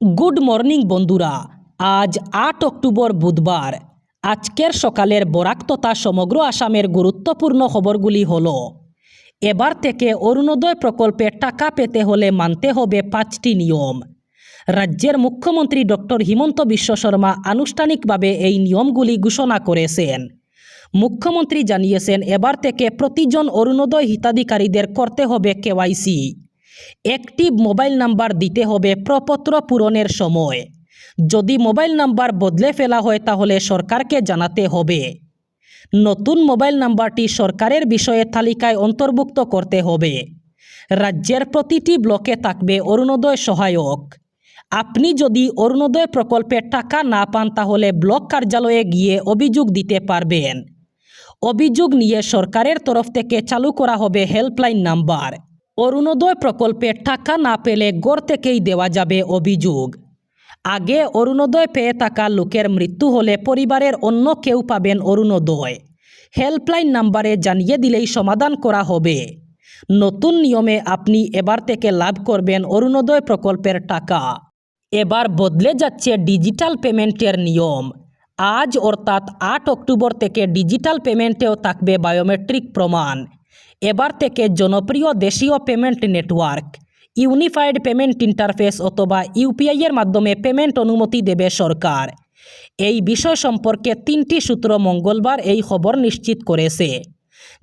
Good morning বন্ধুরা। আজ আট অক্টোবর বুধবার। আজকের সকালের বরাক তথা সমগ্র আসামের গুরুত্বপূর্ণ খবরগুলি হল, এবার থেকে অরুণোদয় প্রকল্পে টাকা পেতে হলে মানতে হবে পাঁচটি নিয়ম। রাজ্যের মুখ্যমন্ত্রী ডক্টর হিমন্ত বিশ্ব শর্মা আনুষ্ঠানিকভাবে এই নিয়মগুলি ঘোষণা করেছেন। মুখ্যমন্ত্রী জানিয়েছেন, এবার থেকে প্রতিজন অরুণোদয় হিতাধিকারীদের করতে হবে কেওয়াইসি। একটি মোবাইল নাম্বার দিতে হবে প্রপত্র পূরণের সময়। যদি মোবাইল নাম্বার বদলে ফেলা হয় তাহলে সরকারকে জানাতে হবে। নতুন মোবাইল নাম্বারটি সরকারের বিষয়ে তালিকায় অন্তর্ভুক্ত করতে হবে। রাজ্যের প্রতিটি ব্লকে থাকবে অরুণোদয় সহায়ক। আপনি যদি অরুণোদয় প্রকল্পের টাকা না পান তাহলে ব্লক কার্যালয়ে গিয়ে অভিযোগ দিতে পারবেন। অভিযোগ নিয়ে সরকারের তরফ থেকে চালু করা হবে হেল্পলাইন নাম্বার। অরুণোদয় প্রকল্পে টাকা না পেলে গড় থেকেই দেওয়া যাবে অভিযোগ। আগে অরুণোদয় পেয়ে থাকা লোকের মৃত্যু হলে পরিবারের অন্য কেউ পাবেন অরুণোদয়। হেল্পলাইন নাম্বারে জানিয়ে দিলেই সমাধান করা হবে। নতুন নিয়মে আপনি এবার থেকে লাভ করবেন অরুণোদয় প্রকল্পের টাকা। এবার বদলে যাচ্ছে ডিজিটাল পেমেন্টের নিয়ম। আজ অর্থাৎ আট অক্টোবর থেকে ডিজিটাল পেমেন্টেও থাকবে বায়োমেট্রিক প্রমাণ। এবার থেকে জনপ্রিয় দেশীয় payment network, unified payment interface অথবা ইউপিআই এর মাধ্যমে পেমেন্ট অনুমতি দেবে সরকার। এই বিষয় সম্পর্কে তিনটি সূত্র মঙ্গলবার এই খবর নিশ্চিত করেছে।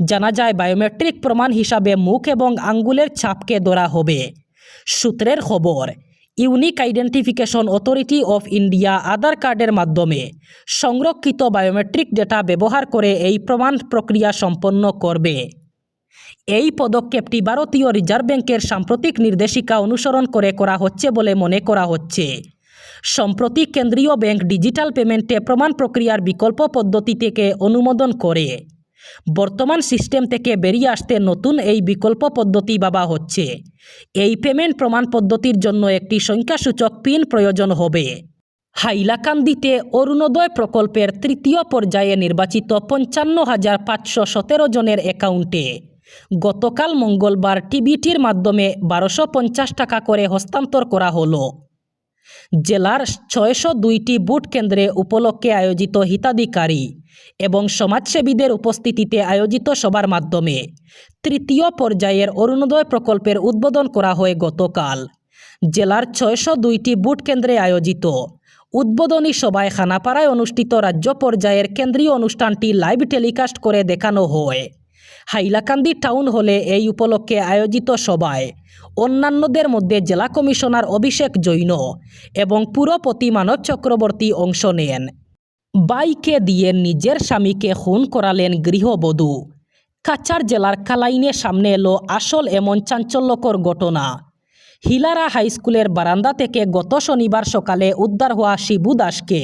জানা যায়, বায়োমেট্রিক প্রমাণ হিসাবে মুখ এবং আঙ্গুলের ছাপকে ধরা হবে। সূত্রের খবর, unique identification authority of India Aadhaar কার্ডের মাধ্যমে সংরক্ষিত বায়োমেট্রিক ডেটা ব্যবহার করে এই প্রমাণ প্রক্রিয়া সম্পন্ন করবে। এই পদক্ষেপটি ভারতীয় রিজার্ভ ব্যাংকের সাম্প্রতিক নির্দেশিকা অনুসরণ করে করা হচ্ছে বলে মনে করা হচ্ছে। সম্প্রতি কেন্দ্রীয় ব্যাংক ডিজিটাল পেমেন্টে প্রমাণ প্রক্রিয়ার বিকল্প পদ্ধতি থেকে অনুমোদন করে। বর্তমান সিস্টেম থেকে বেরিয়ে আসতে নতুন এই বিকল্প পদ্ধতি ভাবা হচ্ছে। এই পেমেন্ট প্রমাণ পদ্ধতির জন্য একটি সংখ্যাসূচক পিন প্রয়োজন হবে। হাইলাকান্দিতে অরুণোদয় প্রকল্পের তৃতীয় পর্যায়ে নির্বাচিত পঞ্চান্ন হাজার পাঁচশো সতেরো জনের অ্যাকাউন্টে গতকাল মঙ্গলবার টিবিটির মাধ্যমে বারোশো পঞ্চাশ টাকা করে হস্তান্তর করা হলো। জেলার ছয়শো দুইটি বুট কেন্দ্রে উপলক্ষে আয়োজিত হিতাধিকারী এবং সমাজসেবীদের উপস্থিতিতে আয়োজিত সবার মাধ্যমে তৃতীয় পর্যায়ের অরুণোদয় প্রকল্পের উদ্বোধন করা হয় গতকাল। জেলার ছয়শো দুইটি বুট কেন্দ্রে আয়োজিত উদ্বোধনী সভায় খানাপাড়ায় অনুষ্ঠিত রাজ্য পর্যায়ের কেন্দ্রীয় অনুষ্ঠানটি লাইভ টেলিকাস্ট করে দেখানো হয়। হাইলাকান্দি টাউন হলে এই উপলক্ষে আয়োজিত সভায় অন্যান্যদের মধ্যে জেলা কমিশনার অভিষেক জৈন এবং পুরপতি মানব চক্রবর্তী অংশ নেন। বাইকে দিয়ে নিজের স্বামীকে খুন করালেন গৃহবধূ। কাচার জেলার কালাইনে সামনে এলো আসল এমন চাঞ্চল্যকর ঘটনা। হিলারা হাইস্কুলের বারান্দা থেকে গত শনিবার সকালে উদ্ধার হওয়া শিবু দাসকে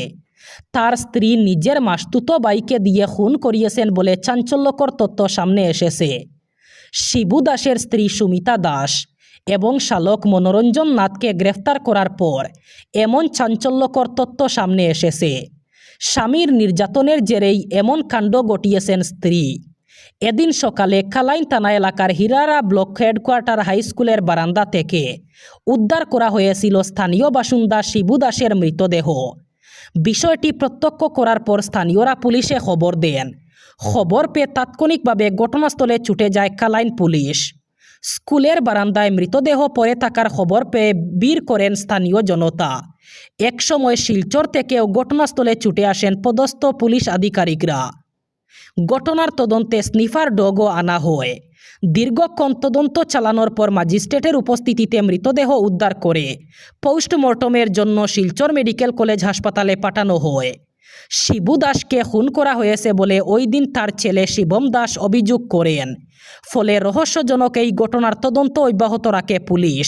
তার স্ত্রী নিজের মাস্তুতো বাইকে দিয়ে খুন করিয়েছেন বলে চাঞ্চল্যকর তথ্য সামনে এসেছে। শিবু দাসের স্ত্রী সুমিতা দাস এবং শালক মনোরঞ্জন নাথকে গ্রেফতার করার পর এমন চাঞ্চল্যকর তথ্য সামনে এসেছে। স্বামীর নির্যাতনের জেরেই এমন কাণ্ড ঘটিয়েছেন স্ত্রী। এদিন সকালে কালাইন থানা এলাকার হিরারা ব্লক হেডকোয়ার্টার হাই স্কুলের বারান্দা থেকে উদ্ধার করা হয়েছিল স্থানীয় বাসিন্দা শিবু দাসের মৃতদেহ। বিষয়টি প্রত্যক্ষ করার পর স্থানীয়রা পুলিশে খবর দেন। খবর পেয়ে তাৎক্ষণিকভাবে ঘটনাস্থলে ছুটে যায় কালাইন পুলিশ। স্কুলের বারান্দায় মৃতদেহ পরে থাকার খবর পেয়ে বীর করেন স্থানীয় জনতা। একসময় শিলচর থেকেও ঘটনাস্থলে ছুটে আসেন পদস্থ পুলিশ আধিকারিকরা। ঘটনার তদন্তে স্নিফার ডগও আনা হয়। দীর্ঘক্ষণ তদন্ত চালানোর পর ম্যাজিস্ট্রেটের উপস্থিতিতে মৃতদেহ উদ্ধার করে পোস্টমর্টমের জন্য শিলচর মেডিকেল কলেজ হাসপাতালে পাঠানো হয়। শিবু দাসকে খুন করা হয়েছে বলে ওই দিন তার ছেলে শিবম দাস অভিযোগ করেন। ফলে রহস্যজনক এই ঘটনার তদন্ত অব্যাহত রাখে পুলিশ।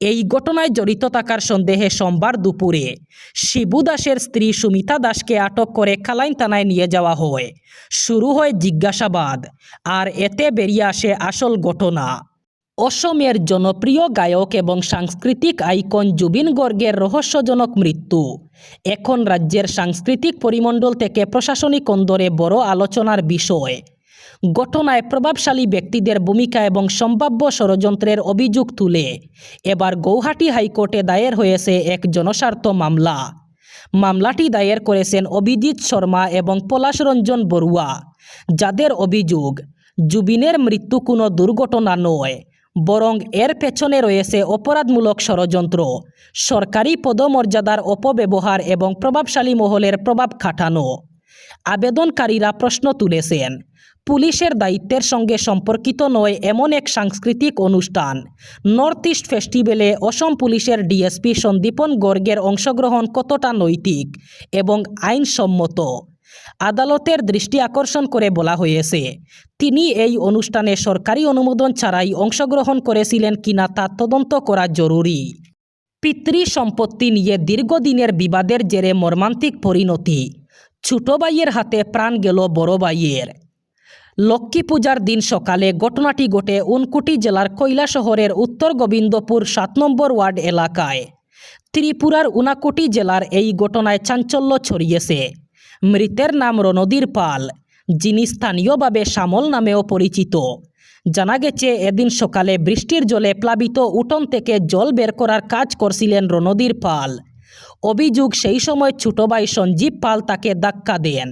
এই ঘটনায় জড়িত থাকার সন্দেহে সোমবার দুপুরে শিবু দাসের স্ত্রী সুমিতা দাসকে আটক করে খালাইন থানায় নিয়ে যাওয়া হয়। শুরু হয় জিজ্ঞাসাবাদ, আর এতে বেরিয়ে আসে আসল ঘটনা। অসমের জনপ্রিয় গায়ক এবং সাংস্কৃতিক আইকন জুবিন গর্গের রহস্যজনক মৃত্যু। এখন রাজ্যের সাংস্কৃতিক পরিমণ্ডল থেকে প্রশাসনিক অন্দরে বড় আলোচনার বিষয়। ঘটনায় প্রভাবশালী ব্যক্তিদের ভূমিকা এবং সম্ভাব্য ষড়যন্ত্রের অভিযোগ তুলে। এবার গৌহাটি হাইকোর্টে দায়ের হয়েছে এক জনস্বার্থ মামলা। মামলাটি দায়ের করেছেন অভিজিৎ শর্মা এবং পলাশ রঞ্জন বড়ুয়া। যাদের অভিযোগ, জুবিনের মৃত্যু কোনো দুর্ঘটনা নয়, বরং এর পেছনে রয়েছে অপরাধমূলক ষড়যন্ত্র, সরকারি পদমর্যাদার অপব্যবহার এবং প্রভাবশালী মহলের প্রভাব খাটানো। আবেদনকারীরা প্রশ্ন তুলেছেন। পুলিশের দায়িত্বের সঙ্গে সম্পর্কিত নয় এমন এক সাংস্কৃতিক অনুষ্ঠান। নর্থ ইস্ট ফেস্টিভ্যালে অসম পুলিশের ডিএসপি সন্দীপন গর্গের অংশগ্রহণ কতটা নৈতিক এবং আইনসম্মত? আদালতের দৃষ্টি আকর্ষণ করে বলা হয়েছে, তিনি এই অনুষ্ঠানে সরকারি অনুমোদন ছাড়াই অংশগ্রহণ করেছিলেন কিনা তা তদন্ত করা জরুরি। পিতৃ সম্পত্তি নিয়ে দীর্ঘদিনের বিবাদের জেরে মর্মান্তিক পরিণতি। ছোট ভাইয়ের হাতে প্রাণ গেল বড় ভাইয়ের। লক্ষ্মী পূজার দিন সকালে ঘটনাটি ঘটে উনকুটি জেলার কৈলা শহরের উত্তর গোবিন্দপুর সাত নম্বর ওয়ার্ড এলাকায়। ত্রিপুরার উনাকুটি জেলার এই ঘটনায় চাঞ্চল্য ছড়িয়েছে। মৃতের নাম রণদীর পাল, যিনি স্থানীয়ভাবে শ্যামল নামেও পরিচিত। জানা গেছে, এদিন সকালে বৃষ্টির জলে প্লাবিত উঠোন থেকে জল বের করার কাজ করছিলেন রণদীর পাল। অভিযোগ সেই সময় ছোট ভাই সঞ্জীব পাল তাকে ধাক্কা দেন।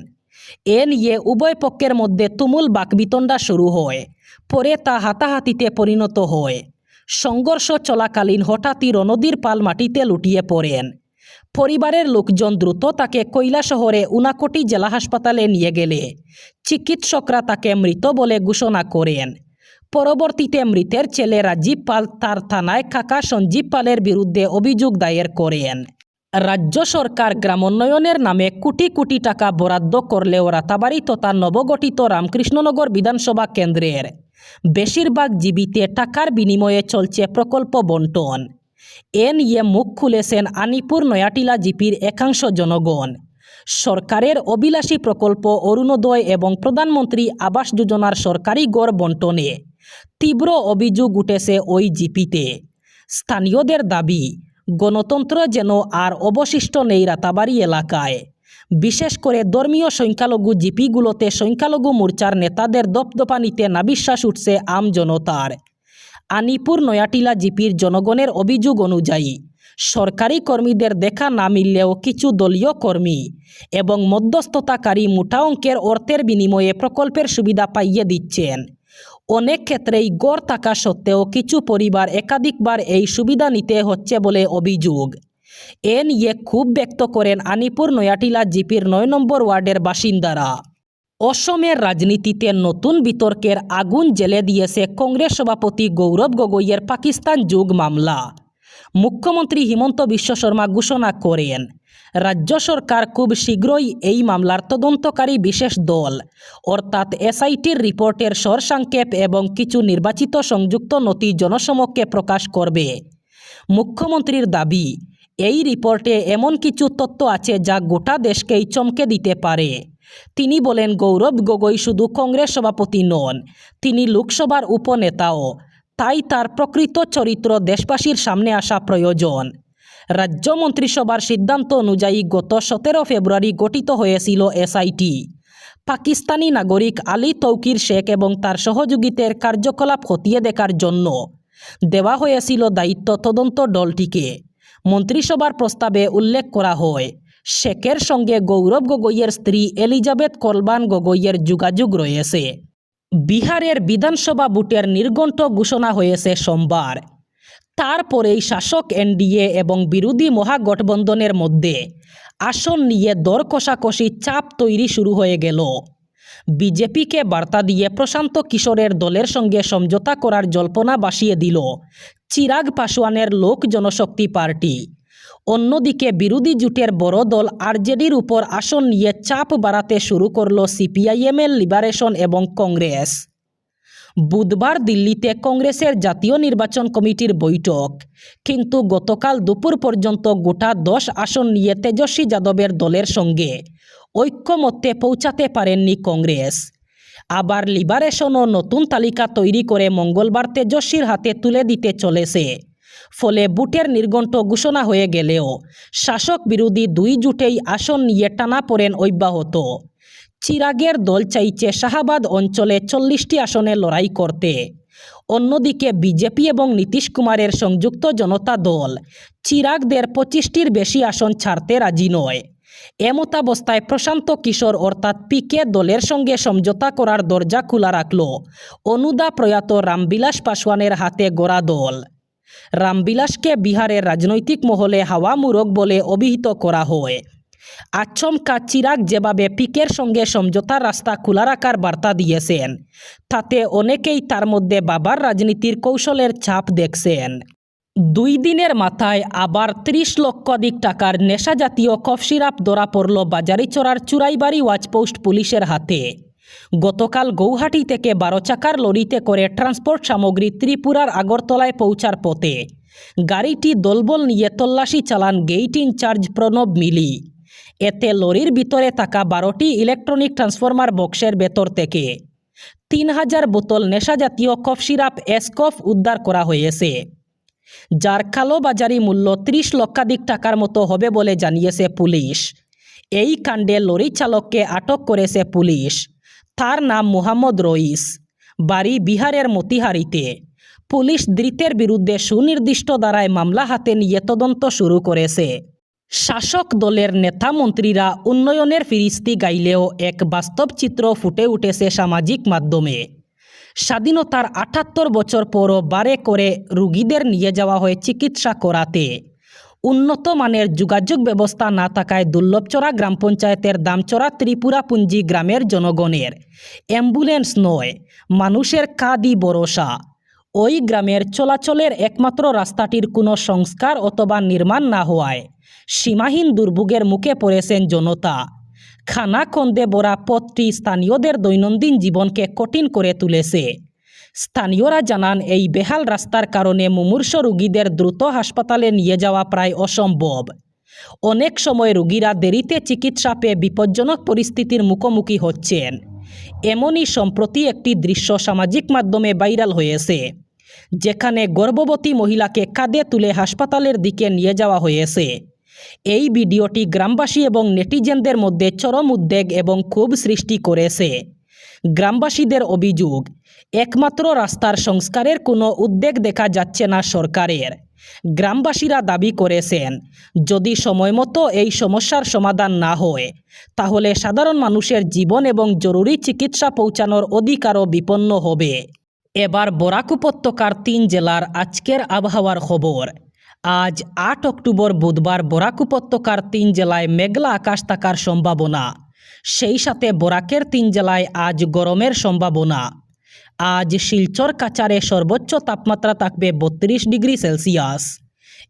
এ নিয়ে উভয় পক্ষের মধ্যে তুমুল বাকবিতণ্ডা শুরু হয়, পরে তা হাতাহাতিতে পরিণত হয়। সংঘর্ষ চলাকালীন হঠাৎই রণদীর পাল মাটিতে লুটিয়ে পড়েন। পরিবারের লোকজন দ্রুত তাকে কৈলা শহরে উনাকোটি জেলা হাসপাতালে নিয়ে গেলে। চিকিৎসকরা তাকে মৃত বলে ঘোষণা করেন। পরবর্তীতে মৃতের ছেলে রাজীব পাল তার থানায় কাকা সঞ্জীব পালের বিরুদ্ধে অভিযোগ দায়ের করেন। রাজ্য সরকার গ্রামোন্নয়নের নামে কোটি কোটি টাকা বরাদ্দ করলেও রাতাবাড়ি তথা নবগঠিত রামকৃষ্ণনগর বিধানসভা কেন্দ্রের বেশিরভাগ জীবিতে টাকার বিনিময়ে চলছে প্রকল্প বন্টন এ নিয়ে মুখ খুলেছেন আনিপুর নয়াটিলা জিপির একাংশ জনগণ। সরকারের অবিলাসী প্রকল্প অরুণোদয় এবং প্রধানমন্ত্রী আবাস যোজনার সরকারি গড় বন্টনে তীব্র অভিযোগ উঠেছে ওই জিপিতে। স্থানীয়দের দাবি গণতন্ত্র যেন আর অবশিষ্ট নেই রাতাবাড়ি এলাকায়। বিশেষ করে ধর্মীয় সংখ্যালঘু জিপিগুলোতে সংখ্যালঘু মোর্চার নেতাদের দপদপা দপদপানিতে নাবিশ্বাস উঠছে আম জনতার। আনিপুর নয়াটিলা জিপির জনগণের অভিযোগ অনুযায়ী, সরকারি কর্মীদের দেখা না মিললেও কিছু দলীয় কর্মী এবং মধ্যস্থতাকারী মোটা অঙ্কের অর্থের বিনিময়ে প্রকল্পের সুবিধা পাইয়ে দিচ্ছেন। অনেক ক্ষেত্রেই গড় থাকা সত্ত্বেও কিছু পরিবার একাধিকবার এই সুবিধা নিতে হচ্ছে বলে অভিযোগ। এ নিয়ে খুব ব্যক্ত করেন আনিপুর নয়াটিলা জিপির নয় নম্বর ওয়ার্ডের বাসিন্দারা। অসমের রাজনীতিতে নতুন বিতর্কের আগুন জেলে দিয়েছে কংগ্রেস সভাপতি গৌরব গগৈয়ের পাকিস্তান যুগ মামলা। মুখ্যমন্ত্রী হিমন্ত বিশ্ব শর্মা ঘোষণা করেন, রাজ্য সরকার খুব শীঘ্রই এই মামলার তদন্তকারী বিশেষ দল, অর্থাৎ এসআইটির রিপোর্টের সরসাংক্ষেপ এবং কিছু নির্বাচিত সংযুক্ত নথি জনসমক্ষে প্রকাশ করবে। মুখ্যমন্ত্রীর দাবি, এই রিপোর্টে এমন কিছু তথ্য আছে যা গোটা দেশকেই চমকে দিতে পারে। তিনি বলেন, গৌরব গগৈ শুধু কংগ্রেস সভাপতি নন, তিনি লোকসভার উপনেতাও তাই তার প্রকৃত চরিত্র দেশবাসীর সামনে আসা প্রয়োজন। রাজ্য মন্ত্রিসভার সিদ্ধান্ত অনুযায়ী গত সতেরো ফেব্রুয়ারি গঠিত হয়েছিল এসআইটি পাকিস্তানি নাগরিক আলী তৌকির শেখ এবং তার সহযোগীদের কার্যকলাপ খতিয়ে দেখার জন্য দেওয়া হয়েছিল দায়িত্ব তদন্ত দলটিকে। মন্ত্রিসভার প্রস্তাবে উল্লেখ করা হয়, শেখের সঙ্গে গৌরব গগৈয়ের স্ত্রী এলিজাবেথ কলবান গগৈয়ের যোগাযোগ রয়েছে। বিহারের বিধানসভা ভোটের নির্ঘণ্ট ঘোষণা হয়েছে সোমবার। তারপরেই শাসক এনডিএ এবং বিরোধী মহাগঠবন্ধনের মধ্যে আসন নিয়ে দর কষাকষি চাপ তৈরি শুরু হয়ে গেল। বিজেপিকে বার্তা দিয়ে প্রশান্ত কিশোরের দলের সঙ্গে সমঝোতা করার জল্পনা বাসিয়ে দিল চিরাগ পাসওয়ানের লোক জনশক্তি পার্টি। অন্যদিকে বিরোধী জোটের বড় দল আরজেডির উপর আসন নিয়ে চাপ বাড়াতে শুরু করল সিপিআইএমএল লিবারেশন এবং কংগ্রেস। বুধবার দিল্লিতে কংগ্রেসের জাতীয় নির্বাচন কমিটির বৈঠক। কিন্তু গতকাল দুপুর পর্যন্ত গোটা দশ আসন নিয়ে তেজস্বী যাদবের দলের সঙ্গে ঐক্যমত্যে পৌঁছাতে পারেননি কংগ্রেস। আবার লিবারেশনও নতুন তালিকা তৈরি করে মঙ্গলবার তেজস্বীর হাতে তুলে দিতে চলেছে। ফলে বুটের নির্ঘণ্ট ঘোষণা হয়ে গেলেও শাসক বিরোধী দুই জুটেই আসন নিয়ে টানা পড়েন অব্যাহত। চিরাগের দল চাইছে শাহাবাদ অঞ্চলে চল্লিশটি আসনে লড়াই করতে। অন্যদিকে বিজেপি এবং নীতিশ কুমারের সংযুক্ত জনতা দল চিরাগদের পঁচিশটির বেশি আসন ছাড়তে রাজি নয়। এমতাবস্থায় প্রশান্ত কিশোর অর্থাৎ পিকে দলের সঙ্গে সমঝোতা করার দরজা খোলা রাখল। অনুদা প্রয়াত রামবিলাস পাসওয়ানের হাতে গড়া দল রামবিলাসকে বিহারের রাজনৈতিক মহলে হাওয়া মুরগ বলে অভিহিত করা হয়। আচমকা চিরাগ যেভাবে পিকের সঙ্গে সমঝোতার রাস্তা খোলা রাখার বার্তা দিয়েছেন, তাতে অনেকেই তার মধ্যে বাবার রাজনীতির কৌশলের ছাপ দেখছেন। দুই দিনের মাথায় আবার ত্রিশ লক্ষাধিক টাকার নেশা জাতীয় কফ সিরাপ ধরা পড়ল বাজারিচড়ার চুরাইবাড়ি ওয়াচপোস্ট পুলিশের হাতে। গতকাল গৌহাটি থেকে বারো চাকার লরিতে করে ট্রান্সপোর্ট সামগ্রী ত্রিপুরার আগরতলায় পৌঁছার পথে। গাড়িটি দলবল নিয়ে তল্লাশি চালান গেইট ইনচার্জ প্রণব মিলি। এতে লরির ভিতরে থাকা বারোটি ইলেকট্রনিক ট্রান্সফরমার বক্সের ভেতর থেকে তিন হাজার বোতল নেশাজাতীয় কফ সিরাপ এসকফ উদ্ধার করা হয়েছে, যার কালোবাজারি মূল্য ত্রিশ লক্ষাধিক টাকার মতো হবে বলে জানিয়েছে পুলিশ। এই কাণ্ডে লরি চালককে আটক করেছে পুলিশ। তার নাম মুহাম্মদ রইস। বাড়ি বিহারের মতিহারিতে। পুলিশ ধৃতের বিরুদ্ধে সুনির্দিষ্ট দ্বারায় মামলা হাতে নিয়ে তদন্ত শুরু করেছে। শাসক দলের নেতা মন্ত্রীরা উন্নয়নের ফিরিস্তি গাইলেও এক বাস্তব চিত্র ফুটে উঠেছে সামাজিক মাধ্যমে। স্বাধীনতার আটাত্তর বছর পরও বারে করে রুগীদের নিয়ে যাওয়া হয় চিকিৎসা করাতে। উন্নত মানের যোগাযোগ ব্যবস্থা না থাকায় দুর্লভচড়া গ্রাম পঞ্চায়েতের দামচড়া ত্রিপুরাপুঞ্জি গ্রামের জনগণের। অ্যাম্বুলেন্স নয়, মানুষের কাদি ভরসা। ওই গ্রামের চলাচলের একমাত্র রাস্তাটির কোনো সংস্কার অথবা নির্মাণ না হওয়ায় সীমাহীন দুর্ভোগের মুখে পড়েছেন জনতা। খানা কন্দে বরা পথটি স্থানীয়দের দৈনন্দিন জীবনকে কঠিন করে তুলেছে। স্থানীয়রা জানান, এই বেহাল রাস্তার কারণে মুমূর্ষ রোগীদের দ্রুত হাসপাতালে নিয়ে যাওয়া প্রায় অসম্ভব। অনেক সময় রোগীরা দেরিতে চিকিৎসা পেয়ে বিপজ্জনক পরিস্থিতির মুখোমুখি হচ্ছেন। এমনই সম্প্রতি একটি দৃশ্য সামাজিক মাধ্যমে ভাইরাল হয়েছে, যেখানে গর্ভবতী মহিলাকে কাঁধে তুলে হাসপাতালের দিকে নিয়ে যাওয়া হয়েছে। এই ভিডিওটি গ্রামবাসী এবং নেটিজেনদের মধ্যে চরম উদ্বেগ এবং ক্ষোভ সৃষ্টি করেছে। গ্রামবাসীদের অভিযোগ, একমাত্র রাস্তার সংস্কারের কোনো উদ্বেগ দেখা যাচ্ছে না সরকারের। গ্রামবাসীরা দাবি করেছেন, যদি সময়মতো এই সমস্যার সমাধান না হয়, তাহলে সাধারণ মানুষের জীবন এবং জরুরি চিকিৎসা পৌঁছানোর অধিকারও বিপন্ন হবে। এবার বরাক উপত্যকার তিন জেলার আজকের আবহাওয়ার খবর। আজ আট অক্টোবর বুধবার বরাক উপত্যকার তিন জেলায় মেঘলা আকাশ থাকার সম্ভাবনা। সেই সাথে বরাকের তিন জেলায় আজ গরমের সম্ভাবনা। আজ শিলচর কাচারে সর্বোচ্চ তাপমাত্রা থাকবে বত্রিশ ডিগ্রি সেলসিয়াস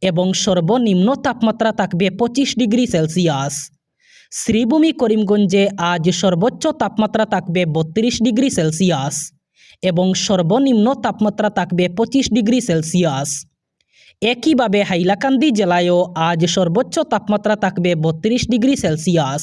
এবং সর্বনিম্ন তাপমাত্রা থাকবে পঁচিশ ডিগ্রি সেলসিয়াস। শ্রীভূমি করিমগঞ্জে আজ সর্বোচ্চ তাপমাত্রা থাকবে বত্রিশ ডিগ্রি সেলসিয়াস এবং সর্বনিম্ন তাপমাত্রা থাকবে পঁচিশ ডিগ্রি সেলসিয়াস। একইভাবে হাইলাকান্দি জেলায়ও আজ সর্বোচ্চ তাপমাত্রা থাকবে বত্রিশ ডিগ্রি সেলসিয়াস।